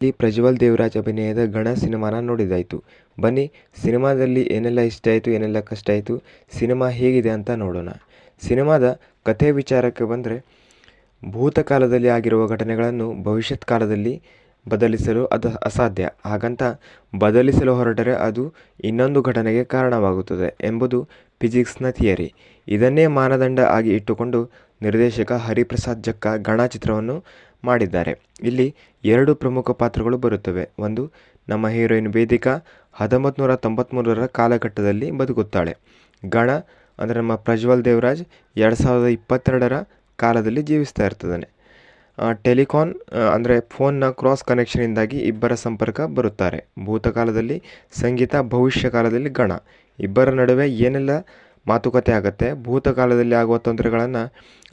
ಇಲ್ಲಿ ಪ್ರಜ್ವಲ್ ದೇವರಾಜ್ ಅಭಿನಯದ ಗಣ ಸಿನಿಮಾನ ನೋಡಿದಾಯಿತು ಬನ್ನಿ, ಸಿನಿಮಾದಲ್ಲಿ ಏನೆಲ್ಲ ಇಷ್ಟ ಆಯಿತು, ಏನೆಲ್ಲ ಕಷ್ಟ ಆಯಿತು, ಸಿನಿಮಾ ಹೇಗಿದೆ ಅಂತ ನೋಡೋಣ. ಸಿನಿಮಾದ ಕಥೆ ವಿಚಾರಕ್ಕೆ ಬಂದರೆ, ಭೂತಕಾಲದಲ್ಲಿ ಆಗಿರುವ ಘಟನೆಗಳನ್ನು ಭವಿಷ್ಯತ್ ಕಾಲದಲ್ಲಿ ಬದಲಿಸಲು ಅದು ಅಸಾಧ್ಯ. ಹಾಗಂತ ಬದಲಿಸಲು ಹೊರಟರೆ ಅದು ಇನ್ನೊಂದು ಘಟನೆಗೆ ಕಾರಣವಾಗುತ್ತದೆ ಎಂಬುದು ಫಿಸಿಕ್ಸ್ನ ಥಿಯರಿ. ಇದನ್ನೇ ಮಾನದಂಡ ಆಗಿ ಇಟ್ಟುಕೊಂಡು ನಿರ್ದೇಶಕ ಹರಿಪ್ರಸಾದ್ ಜಕ್ಕ ಗಣ ಚಿತ್ರವನ್ನು ಮಾಡಿದ್ದಾರೆ. ಇಲ್ಲಿ ಎರಡು ಪ್ರಮುಖ ಪಾತ್ರಗಳು ಬರುತ್ತವೆ. ಒಂದು, ನಮ್ಮ ಹೀರೋಯಿನ್ ವೇದಿಕಾ ಹತ್ತೊಂಬತ್ತು ನೂರ ತೊಂಬತ್ತ್ಮೂರರ ಕಾಲಘಟ್ಟದಲ್ಲಿ ಬದುಕುತ್ತಾಳೆ. ಗಣ, ಅಂದರೆ ನಮ್ಮ ಪ್ರಜ್ವಲ್ ದೇವರಾಜ್, ಎರಡು ಸಾವಿರದ ಇಪ್ಪತ್ತೆರಡರ ಕಾಲದಲ್ಲಿ ಜೀವಿಸ್ತಾ ಇರ್ತದಾನೆ ಟೆಲಿಕಾನ್ ಅಂದರೆ ಫೋನ್ನ ಕ್ರಾಸ್ ಕನೆಕ್ಷನಿಂದಾಗಿ ಇಬ್ಬರ ಸಂಪರ್ಕ ಬರುತ್ತಾರೆ. ಭೂತಕಾಲದಲ್ಲಿ ಸಂಗೀತ ಭವಿಷ್ಯ ಕಾಲದಲ್ಲಿ ಗಣ. ಇಬ್ಬರ ನಡುವೆ ಏನೆಲ್ಲ ಮಾತುಕತೆ ಆಗುತ್ತೆ. ಭೂತಕಾಲದಲ್ಲಿ ಆಗುವ ತೊಂದರೆಗಳನ್ನು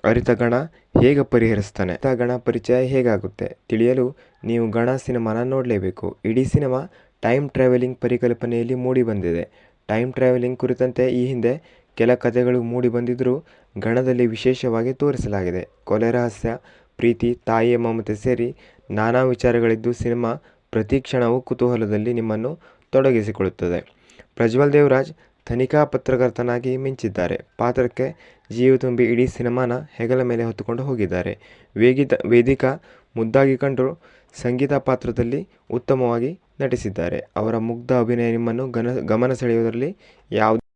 ಅರಿತ ಗಣ ಹೇಗೆ ಪರಿಹರಿಸ್ತಾನೆ ಅರಿತ ಗಣ ಪರಿಚಯ ಹೇಗಾಗುತ್ತೆ? ತಿಳಿಯಲು ನೀವು ಗಣ ಸಿನಿಮಾನ ನೋಡಲೇಬೇಕು. ಇಡೀ ಸಿನಿಮಾ ಟೈಮ್ ಟ್ರಾವೆಲಿಂಗ್ ಪರಿಕಲ್ಪನೆಯಲ್ಲಿ ಮೂಡಿಬಂದಿದೆ ಟೈಮ್ ಟ್ರಾವೆಲಿಂಗ್ ಕುರಿತಂತೆ ಈ ಹಿಂದೆ ಕೆಲ ಕಥೆಗಳು ಮೂಡಿ ಬಂದಿದ್ದರೂ ಗಣದಲ್ಲಿ ವಿಶೇಷವಾಗಿ ತೋರಿಸಲಾಗಿದೆ. ಕೊಲೆ ರಹಸ್ಯ, ಪ್ರೀತಿ ತಾಯಿಯ ಮಮತೆ ಸೇರಿ ನಾನಾ ವಿಚಾರಗಳಿದ್ದು ಸಿನಿಮಾ ಪ್ರತಿ ಕ್ಷಣವೂ ಕುತೂಹಲದಲ್ಲಿ ನಿಮ್ಮನ್ನು ತೊಡಗಿಸಿಕೊಳ್ಳುತ್ತದೆ. ಪ್ರಜ್ವಲ್ ದೇವರಾಜ್ ತನಿಖಾ ಪತ್ರಕರ್ತನಾಗಿ ಮಿಂಚಿದ್ದಾರೆ. ಪಾತ್ರಕ್ಕೆ ಜೀವ ತುಂಬಿ ಇಡೀ ಸಿನಿಮಾನ ಹೆಗಲ ಮೇಲೆ ಹೊತ್ತುಕೊಂಡು ಹೋಗಿದ್ದಾರೆ. ವೇಗಿತ, ವೇದಿಕಾ ಮುದ್ದಾಗಿ ಕಂಡು ಸಂಗೀತ ಪಾತ್ರದಲ್ಲಿ ಉತ್ತಮವಾಗಿ ನಟಿಸಿದ್ದಾರೆ. ಅವರ ಮುಗ್ಧ ಅಭಿನಯ ನಿಮ್ಮನ್ನು ಗನ, ಗಮನ ಸೆಳೆಯುವುದರಲ್ಲಿ ಯಾವುದೇ